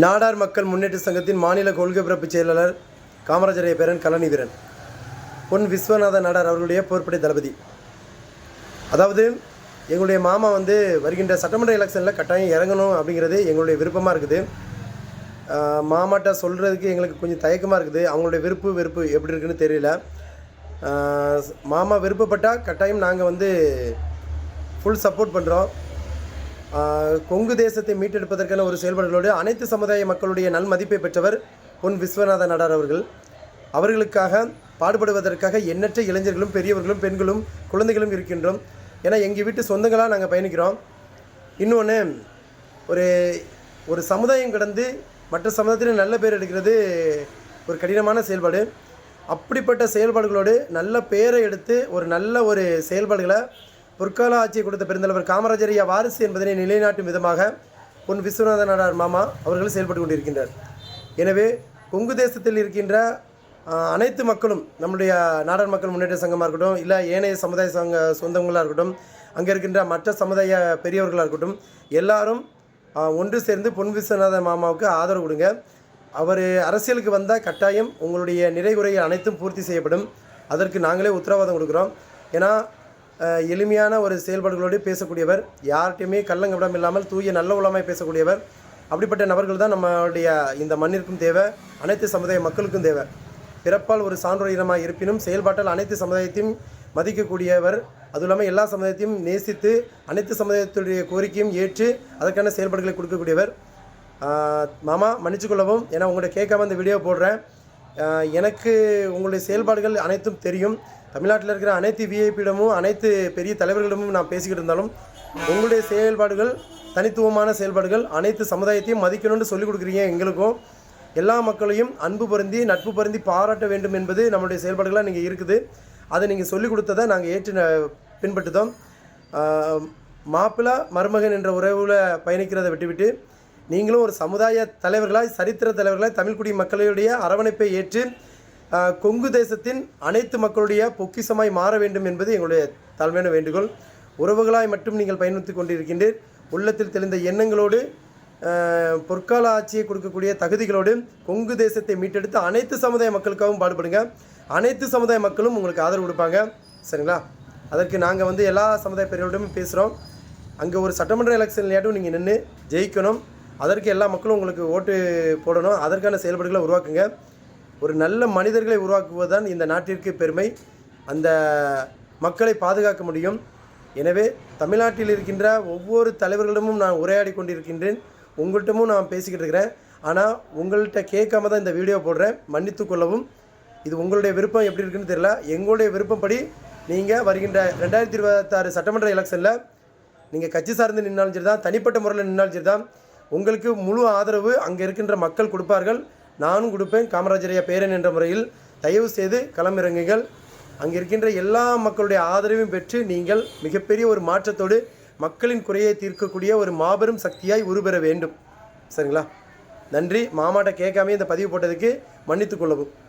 நாடார் மக்கள் முன்னேற்ற சங்கத்தின் மாநில கொள்கை பிறப்பு செயலாளர் காமராஜரைய பேரன் கலனி வீரன். பொன் விஸ்வநாத நாடார் அவர்களுடைய போர்ப்படை தளபதி. அதாவது எங்களுடைய மாமா வந்து வருகின்ற சட்டமன்ற எலெக்ஷனில் கட்டாயம் இறங்கணும் அப்படிங்கிறது எங்களுடைய விருப்பமாக இருக்குது. மாமாட்ட சொல்கிறதுக்கு எங்களுக்கு கொஞ்சம் தயக்கமாக இருக்குது. அவங்களுடைய விருப்பு வெறுப்பு எப்படி இருக்குன்னு தெரியல. மாமா விருப்பப்பட்டால் கட்டாயம் நாங்கள் வந்து ஃபுல் சப்போர்ட் பண்ணுறோம் கொங்கு தேசத்தை மீட்டெடுப்பதற்கான ஒரு செயல்பாடுகளோடு அனைத்து சமுதாய மக்களுடைய நன்மதிப்பை பெற்றவர் பொன் விஸ்வநாத நாடார் அவர்கள். அவர்களுக்காக பாடுபடுவதற்காக எண்ணற்ற இளைஞர்களும் பெரியவர்களும் பெண்களும் குழந்தைகளும் இருக்கின்றோம். ஏன்னா எங்கள் வீட்டு சொந்தங்களாக நாங்கள் பயணிக்கிறோம். இன்னொன்று ஒரு ஒரு சமுதாயம் கடந்து மற்ற சமுதாயத்தில் நல்ல பேர் எடுக்கிறது ஒரு கடினமான செயல்பாடு. அப்படிப்பட்ட செயல்பாடுகளோடு நல்ல பேரை எடுத்து ஒரு நல்ல ஒரு செயல்பாடுகளை பொற்கால ஆட்சியை கொடுத்த பெருந்தலைவர் காமராஜர் வாரிசு என்பதனை நிலைநாட்டும் விதமாக பொன் விஸ்வநாத நாடார் மாமா அவர்கள் செயல்பட்டு கொண்டிருக்கின்றார். எனவே கொங்கு தேசத்தில் இருக்கின்ற அனைத்து மக்களும் நம்முடைய நாடார் மக்கள் முன்னேற்ற சங்கமாக இருக்கட்டும் இல்லை ஏனைய சமுதாய சங்க சொந்தங்களாக இருக்கட்டும் அங்கே இருக்கின்ற மற்ற சமுதாய பெரியவர்களாக இருக்கட்டும் எல்லாரும் ஒன்று சேர்ந்து பொன் விஸ்வநாத மாமாவுக்கு ஆதரவு கொடுங்க. அவர் அரசியலுக்கு வந்தால் கட்டாயம் உங்களுடைய நிறைகுறையை அனைத்தும் பூர்த்தி செய்யப்படும். அதற்கு நாங்களே உத்தரவாதம் கொடுக்குறோம். ஏன்னா எளிமையான ஒரு செயல்பாடுகளோடு பேசக்கூடியவர் யார்கிட்டையுமே கள்ளங்கவிடம் இல்லாமல் தூய நல்ல உலமாய் பேசக்கூடியவர் அப்படிப்பட்ட நபர்கள் தான் நம்மளுடைய இந்த மண்ணிற்கும் தேவை அனைத்து சமுதாய மக்களுக்கும் தேவை. பிறப்பால் ஒரு சான்றோரினமாக இருப்பினும் செயல்பாட்டால் அனைத்து சமுதாயத்தையும் மதிக்கக்கூடியவர் அதுவும் இல்லாமல் எல்லா சமுதாயத்தையும் நேசித்து அனைத்து சமுதாயத்துடைய கோரிக்கையும் ஏற்று அதற்கான செயல்பாடுகளை கொடுக்கக்கூடியவர். மாமா மன்னிச்சுக்கொள்ளவும் ஏன்னா உங்கள்கிட்ட கேட்காம இந்த வீடியோ போடுறேன். எனக்கு உங்களுடைய செயல்பாடுகள் அனைத்தும் தெரியும். தமிழ்நாட்டில் இருக்கிற அனைத்து விஐபியிடமும் அனைத்து பெரிய தலைவர்களிடமும் நான் பேசிக்கிட்டு இருந்தாலும் உங்களுடைய செயல்பாடுகள் தனித்துவமான செயல்பாடுகள் அனைத்து சமுதாயத்தையும் மதிக்கணும்னு சொல்லிக் கொடுக்குறீங்க எங்களுக்கும் எல்லா மக்களையும் அன்பு பொருந்தி நட்பு பொருந்தி பாராட்ட வேண்டும் என்பது நம்மளுடைய செயல்பாடுகளாக நீங்கள் இருக்குது. அதை நீங்கள் சொல்லிக் கொடுத்ததை நாங்கள் ஏற்று ந- பின்பற்றுதோம். ஆஹ் மாப்பிள்ளை மருமகன் என்ற உறவில் பயணிக்கிறதை விட்டுவிட்டு நீங்களும் ஒரு சமுதாய தலைவர்களாய் சரித்திர தலைவர்களாய் தமிழ்குடி மக்களுடைய அரவணைப்பை ஏற்று கொங்கு தேசத்தின் அனைத்து மக்களுடைய பொக்கிஷமாய் மாற வேண்டும் என்பது எங்களுடைய தாழ்மையான வேண்டுகோள். உறவுகளாய் மட்டும் நீங்கள் பயணித்துக் கொண்டிருக்கின்றீர். உள்ளத்தில் தெளிந்த எண்ணங்களோடு பொற்கால ஆட்சியை கொடுக்கக்கூடிய தகுதிகளோடு கொங்கு தேசத்தை மீட்டெடுத்து அனைத்து சமுதாய மக்களுக்காகவும் பாடுபடுங்க. அனைத்து சமுதாய மக்களும் உங்களுக்கு ஆதரவு கொடுப்பாங்க. சரிங்களா? அதற்கு நாங்கள் வந்து எல்லா சமுதாய பெரியவர்களிடமும் பேசுகிறோம் அங்கே ஒரு சட்டமன்ற எலெக்ஷன்லையாட்டும் நீங்கள் நின்று ஜெயிக்கணும். அதற்கு எல்லா மக்களும் உங்களுக்கு ஓட்டு போடணும். அதற்கான செயல்பாடுகளை உருவாக்குங்க. ஒரு நல்ல மனிதர்களை உருவாக்குவதுதான் இந்த நாட்டிற்கு பெருமை. அந்த மக்களை பாதுகாக்க முடியும். எனவே தமிழ்நாட்டில் இருக்கின்ற ஒவ்வொரு தலைவர்களிடமும் நான் உரையாடி கொண்டிருக்கின்றேன். உங்கள்கிட்டமும் நான் பேசிக்கிட்டு இருக்கிறேன். ஆனால் உங்கள்கிட்ட கேட்காம தான் இந்த வீடியோ போடுறேன். மன்னித்து கொள்ளவும். இது உங்களுடைய விருப்பம் எப்படி இருக்குன்னு தெரியல. எங்களுடைய விருப்பப்படி நீங்கள் வருகின்ற ரெண்டாயிரத்தி இருபத்தாறு சட்டமன்ற எலெக்ஷனில் நீங்கள் கட்சி சார்ந்து நின்னாலும் சரி தான் தனிப்பட்ட முறையில் நின்னாலும் சரி தான் உங்களுக்கு முழு ஆதரவு அங்கே இருக்கின்ற மக்கள் கொடுப்பார்கள். நானும் கொடுப்பேன். காமராஜரையா பேரன் என்ற முறையில் தயவு செய்து களமிறங்குங்கள். அங்கே இருக்கின்ற எல்லா மக்களுடைய ஆதரவையும் பெற்று நீங்கள் மிகப்பெரிய ஒரு மாற்றத்தோடு மக்களின் குறையை தீர்க்கக்கூடிய ஒரு மாபெரும் சக்தியாய் உருபெற வேண்டும். சரிங்களா? நன்றி. மாமாட்ட கேட்காமே இந்த பதிவு போட்டதுக்கு மன்னித்துக் கொள்ளவும்.